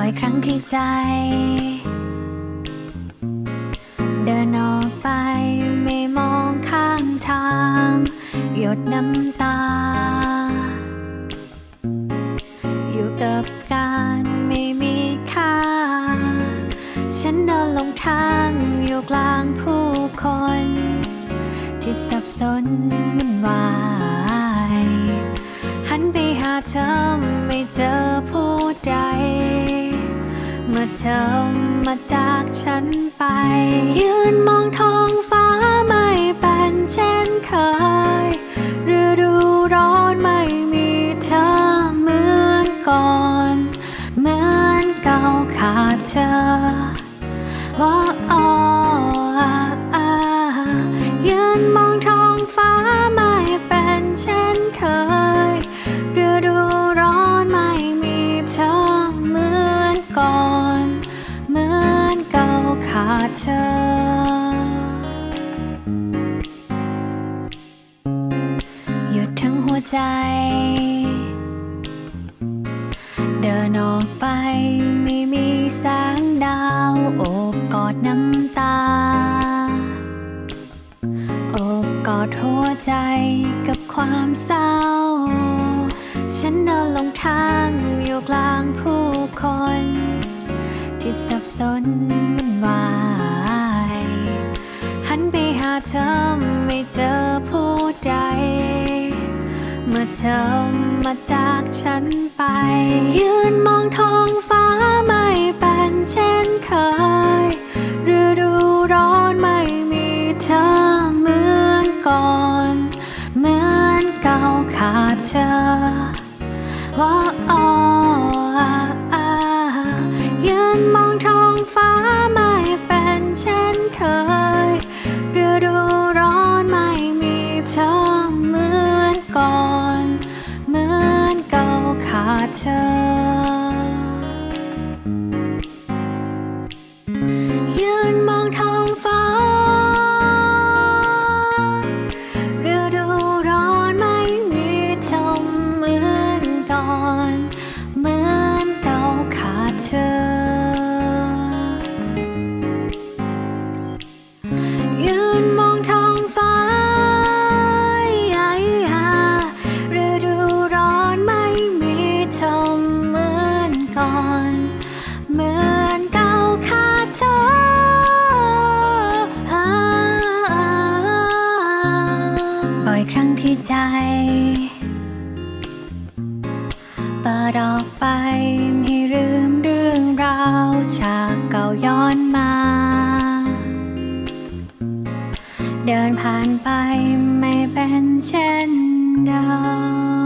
อยครั้งที่ใจ เดินออกไปไม่มองข้างทาง หยดน้ำตา อยู่กับการไม่มีค่า ฉันเดินลงทางอยู่กลางผู้คน ที่สับสนวุ่นวายหันไปหาเธอไม่เจอผู้ใด มื่อเธอมาจากฉันไป ยืนมองท้องฟ้าไม่เป็นเช่นเคยฤดูร้อนไม่มีเธอเหมือนก่อน เหมือนเก่าขาดเธอว่า ขาดเธอ หยุดทั้งหัวใจ เดินออกไปไม่มีแสงดาวโอบกอดน้ำตา โอบกอดหัวใจกับความเศร้า ฉันเดินลงทางอยู่กลางผู้คน ที่สับสนวุ่นวาย หันไปหาเธอไม่เจอผู้ใด เมื่อเธอมาจากฉันไป ยืนมองท้องฟ้าไม่เป็นเช่นเคยฤดูร้อนไม่มีเธอเหมือนก่อน เหมือนเก่าขาดเธอว่า ข ปิดออกไปให้ลืมเรื่องราวฉากเก่าย้อนมา เดินผ่านไปไม่เป็นเช่นเดิม